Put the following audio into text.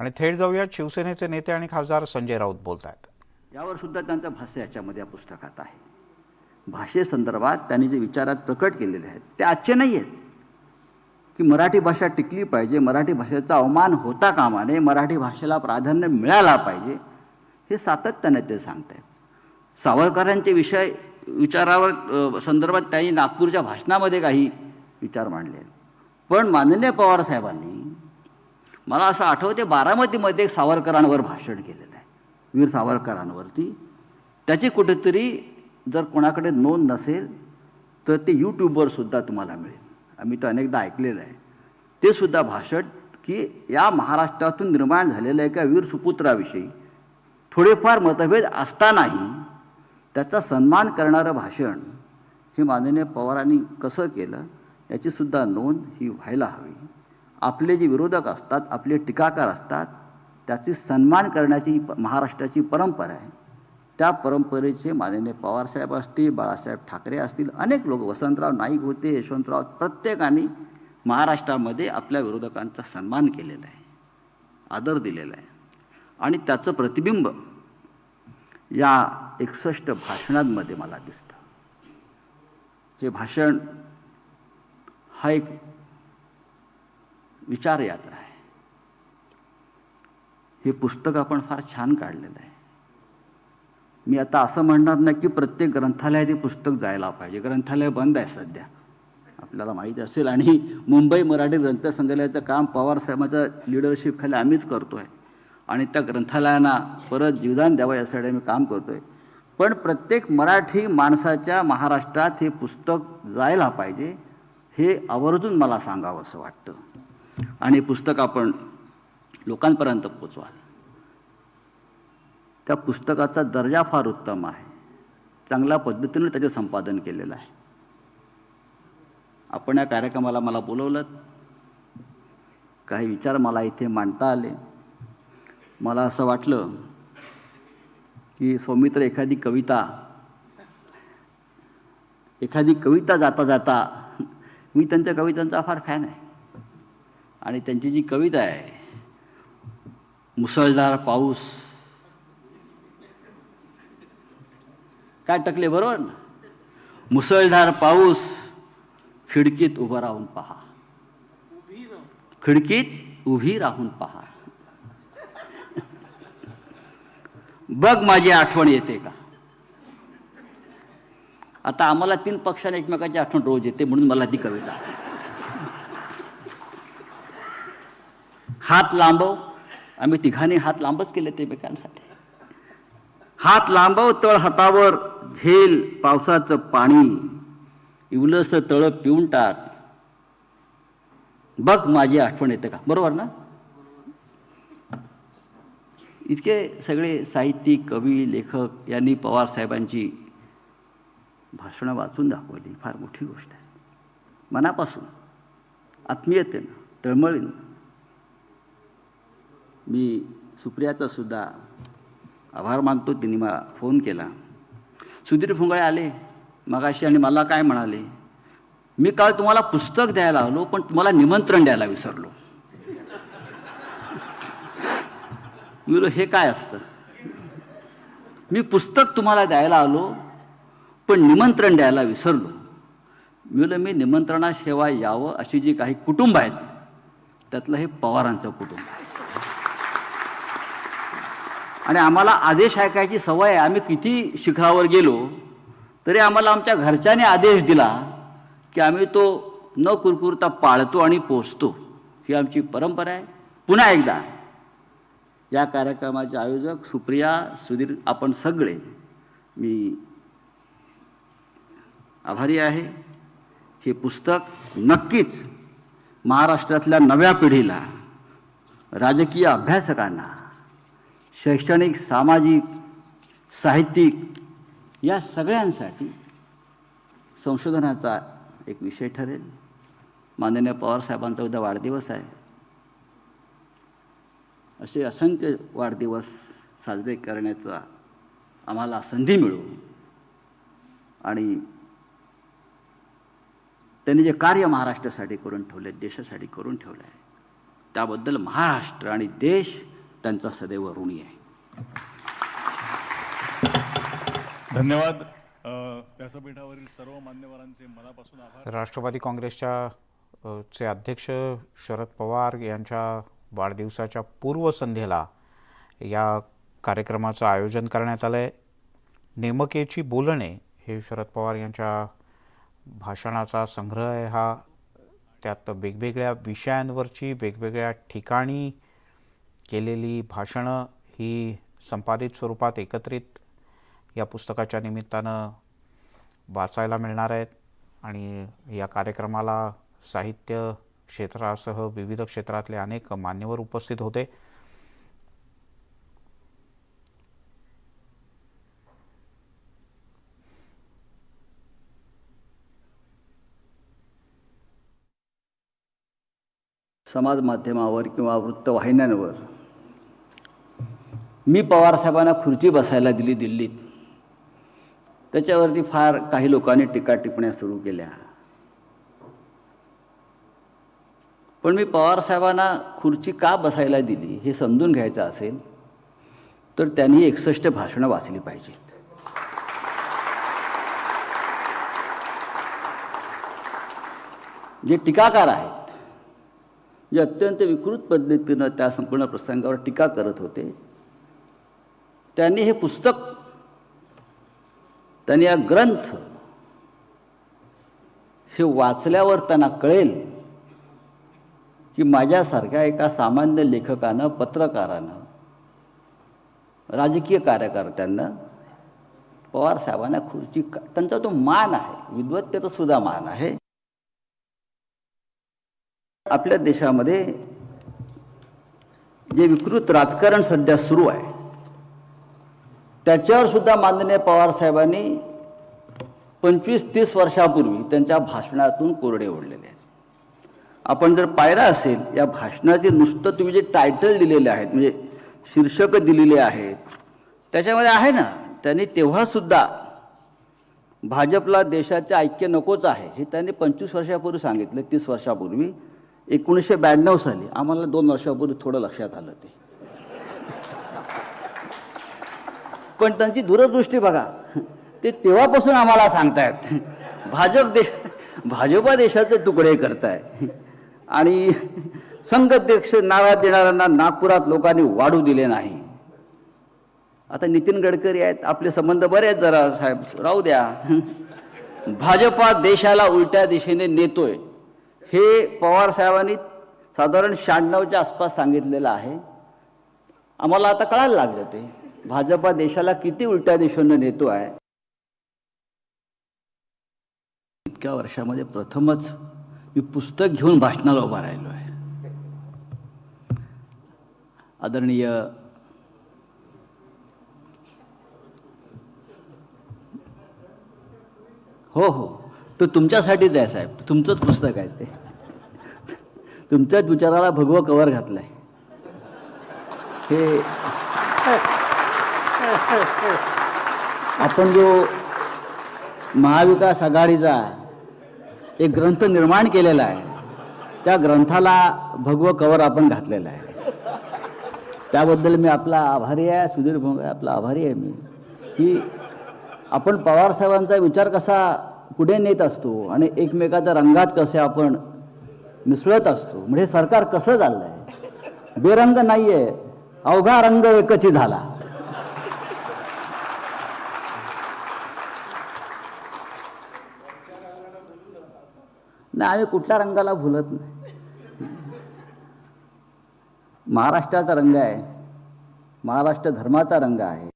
आणि थेट जाऊयात शिवसेनेचे नेते आणि खासदार संजय राऊत बोलत आहेत यावर सुद्धा त्यांचं भाष्य याच्यामध्ये या पुस्तकात आहे. भाषेसंदर्भात त्यांनी जे विचारात प्रकट केलेले आहेत ते आजचे नाही आहेत की मराठी भाषा टिकली पाहिजे मराठी भाषेचा अवमान होता कामा नये मराठी भाषेला प्राधान्य मिळाला पाहिजे हे सातत्याने ते सांगत आहेत सावरकरांचे विषय विचारावर संदर्भात त्यांनी नागपूरच्या भाषणामध्ये काही विचार मांडले आहेत. पण माननीय पवार साहेबांनी मला असं आठवते बारामतीमध्ये एक सावरकरांवर भाषण केलेलं आहे. वीर सावरकरांवरती. त्याची कुठेतरी जर कोणाकडे नोंद नसेल तर ते यूट्यूबवरसुद्धा तुम्हाला मिळेल. आम्ही तर अनेकदा ऐकलेलं आहे. ते सुद्धा भाषण की या महाराष्ट्रातून निर्माण झालेल्या एका वीर सुपुत्राविषयी थोडेफार मतभेद असतानाही त्याचा सन्मान करणारं भाषण हे माननीय पवारांनी कसं केलं याचीसुद्धा नोंद ही व्हायला हवी. आपले जे विरोधक असतात आपले टीकाकार असतात त्याची सन्मान करण्याची महाराष्ट्राची परंपरा आहे. त्या परंपरेचे माननीय पवारसाहेब असतील बाळासाहेब ठाकरे असतील अनेक लोक वसंतराव नाईक होते यशवंतराव प्रत्येकाने महाराष्ट्रामध्ये आपल्या विरोधकांचा सन्मान केलेला आहे आदर दिलेला आहे. आणि त्याचं प्रतिबिंब या एकसष्ट भाषणांमध्ये मला दिसतं. हे भाषण हा एक विचार यात्रा आहे. हे पुस्तक आपण फार छान काढलेलं आहे. मी आता असं म्हणणार नाही की प्रत्येक ग्रंथालयात हे पुस्तक जायला पाहिजे. ग्रंथालय बंद आहे सध्या. आपल्याला माहीत असेल आणि मुंबई मराठी ग्रंथसंग्रहालयाचं काम पवार साहेबांच्या लिडरशिपखाली आम्हीच करतो आहे आणि त्या ग्रंथालयांना परत जीवदान द्यावं यासाठी आम्ही काम करतो आहे पण प्रत्येक मराठी माणसाच्या महाराष्ट्रात हे पुस्तक जायला पाहिजे हे आवर्जून मला सांगावं असं वाटतं. आणि पुस्तक आपण लोकांपर्यंत पोचवाल. त्या पुस्तकाचा दर्जा फार उत्तम आहे. चांगल्या पद्धतीने त्याचे संपादन केलेलं आहे. आपण या कार्यक्रमाला मला बोलवलं काही विचार मला इथे मांडता आले. मला असं वाटलं की सौमित्र एखादी कविता एखादी कविता जाता जाता मी त्यांच्या कवितांचा फार फॅन आहे. आणि त्यांची जी कविता आहे मुसळधार पाऊस. काय टकले बरोबर? ना मुसळधार पाऊस खिडकीत उभं राहून पहा. खिडकीत उभी राहून पहा. बघ माझी आठवण येते का? आता आम्हाला तीन पक्षाने एकमेकाची आठवण रोज येते म्हणून मला ती कविता हात लांबव. आम्ही तिघांनी हात लांबच केले ते एकमेकांसाठी. हात लांबव तळ हातावर झेल पावसाचं पाणी. इवलस तळ पिऊन टाक. बघ माझी आठवण येते का? बरोबर ना? इतके सगळे साहित्यिक कवी लेखक यांनी पवार साहेबांची भाषणं वाचून दाखवली. फार मोठी गोष्ट आहे. मनापासून आत्मीयतेनं तळमळीनं. मी सुप्रियाचा सुद्धा आभार मानतो. तिने मला फोन केला. सुधीर फुंगळे आले. मगाशी आणि मला काय म्हणाले? मी काल तुम्हाला पुस्तक द्यायला आलो पण तुम्हाला निमंत्रण द्यायला विसरलो. मी हे काय असतं? मी पुस्तक तुम्हाला द्यायला आलो पण निमंत्रण द्यायला विसरलो. मी मी निमंत्रणाशिवाय यावं अशी जी काही कुटुंब आहेत त्यातलं हे पवारांचं कुटुंब आहे. आणि आम्हाला आदेश ऐकायची सवय आहे. आम्ही किती शिखरावर गेलो तरी आम्हाला आमच्या घरच्याने आदेश दिला की आम्ही तो न कुरकुरता पाळतो आणि पोचतो ही आमची परंपरा आहे. पुन्हा एकदा या कार्यक्रमाचे आयोजक सुप्रिया सुधीर आपण सगळे मी आभारी आहे. हे पुस्तक नक्कीच महाराष्ट्रातल्या नव्या पिढीला राजकीय अभ्यासकांना शैक्षणिक सामाजिक साहित्यिक या सगळ्यांसाठी संशोधनाचा एक विषय ठरेल. माननीय पवारसाहेबांचा उद्या वाढदिवस आहे. असे असंख्य वाढदिवस साजरे करण्याचा आम्हाला संधी मिळू आणि त्यांनी जे कार्य महाराष्ट्रासाठी करून ठेवले देशासाठी करून ठेवलं आहे त्याबद्दल महाराष्ट्र आणि देश त्यांचा सदैव ऋणी आहे. धन्यवाद. व्यासपीठावरील सर्व मान्यवरांचे मनापासून आभार. राष्ट्रवादी काँग्रेसच्या चे अध्यक्ष शरद पवार यांच्या वाढदिवसाच्या पूर्वसंध्येला या कार्यक्रमाचं आयोजन करण्यात आलं आहे नेमकेची बोलणे हे शरद पवार यांच्या भाषणाचा संग्रह आहे हा. त्यात वेगवेगळ्या विषयांवरची वेगवेगळ्या ठिकाणी केलेली भाषणं ही संपादित स्वरूपात एकत्रित या पुस्तकाच्या निमित्तानं वाचायला मिळणार आहेत आणि या कार्यक्रमाला साहित्य क्षेत्रासह विविध क्षेत्रातले अनेक मान्यवर उपस्थित होते. समाज माध्यमावर किंवा वृत्तवाहिन्यांवर मी पवारसाहेबांना खुर्ची बसायला दिली दिल्लीत. त्याच्यावरती फार काही लोकांनी टीका टिपण्या सुरू केल्या. पण मी पवारसाहेबांना खुर्ची का बसायला दिली हे समजून घ्यायचं असेल तर त्यांनी एकसष्ट भाषणं वाचली पाहिजेत. जे टीकाकार आहेत जे अत्यंत विकृत पद्धतीनं त्या संपूर्ण प्रसंगावर टीका करत होते त्यांनी हे पुस्तक त्यांनी हा ग्रंथ हे वाचल्यावर त्यांना कळेल की माझ्यासारख्या एका सामान्य लेखकानं पत्रकारानं राजकीय कार्यकर्त्यांना पवारसाहेबांना खुर्ची त्यांचा तो मान आहे विद्वत्तेचा सुद्धा मान आहे. आपल्या देशामध्ये जे विकृत राजकारण सध्या सुरू आहे त्याच्यावर सुद्धा माननीय पवार साहेबांनी पंचवीस तीस वर्षापूर्वी त्यांच्या भाषणातून कोरडे ओढलेले आहेत. आपण जर पायरा असेल या भाषणाचे नुसतं तुम्ही जे टायटल दिलेले आहेत म्हणजे शीर्षक दिलेले आहेत त्याच्यामध्ये आहे ना त्यांनी तेव्हा सुद्धा भाजपला देशाचे ऐक्य नकोच आहे हे त्यांनी पंचवीस वर्षापूर्वी सांगितलं. तीस वर्षापूर्वी एकोणीसशे ब्याण्णव साली आम्हाला दोन वर्षापूर्वी थोडं लक्षात आलं ते. पण त्यांची दूरदृष्टी बघा. ते तेव्हापासून आम्हाला सांगतायत. भाजप दे भाजपा देशाचे तुकडे करताय. आणि संघाध्यक्ष नारा देणाऱ्यांना नागपुरात लोकांनी वाढू दिले नाही. आता नितीन गडकरी आहेत आपले संबंध बरे आहेत जरा साहेब. राहू द्या. भाजपा देशाला उलट्या दिशेने नेतोय. हे पवार साहेबांनी साधारण शहाण्णवच्या आसपास सांगितलेलं आहे. आम्हाला आता कळायला लागलं ते. भाजपा देशाला किती उलट्या दिशेने नेतो आहे? इतक्या वर्षामध्ये प्रथमच मी पुस्तक घेऊन भाषणाला उभा राहिलो आहे. आदरणीय हो हो. तो तुमच्यासाठीच आहे साहेब. तुमचंच पुस्तक आहे ते. तुमच्याच विचाराला भगवं कवर घातलंय. हे आपण जो महाविकास आघाडीचा एक ग्रंथ निर्माण केलेला आहे त्या ग्रंथाला भगवं कवर आपण घातलेलं आहे. त्याबद्दल मी आपला आभारी आहे सुधीर भोंगळे आपला आभारी आहे मी. की आपण पवारसाहेबांचा विचार कसा पुढे नेत असतो आणि एकमेकाच्या रंगात कसे आपण मिसळत असतो म्हणजे सरकार कसं चाललंय? बेरंग नाहीये अवघा रंग एकची झाला. नाही आम्ही कुठल्या रंगाला भुलत नाही. महाराष्ट्राचा रंग आहे. महाराष्ट्र धर्माचा रंग आहे.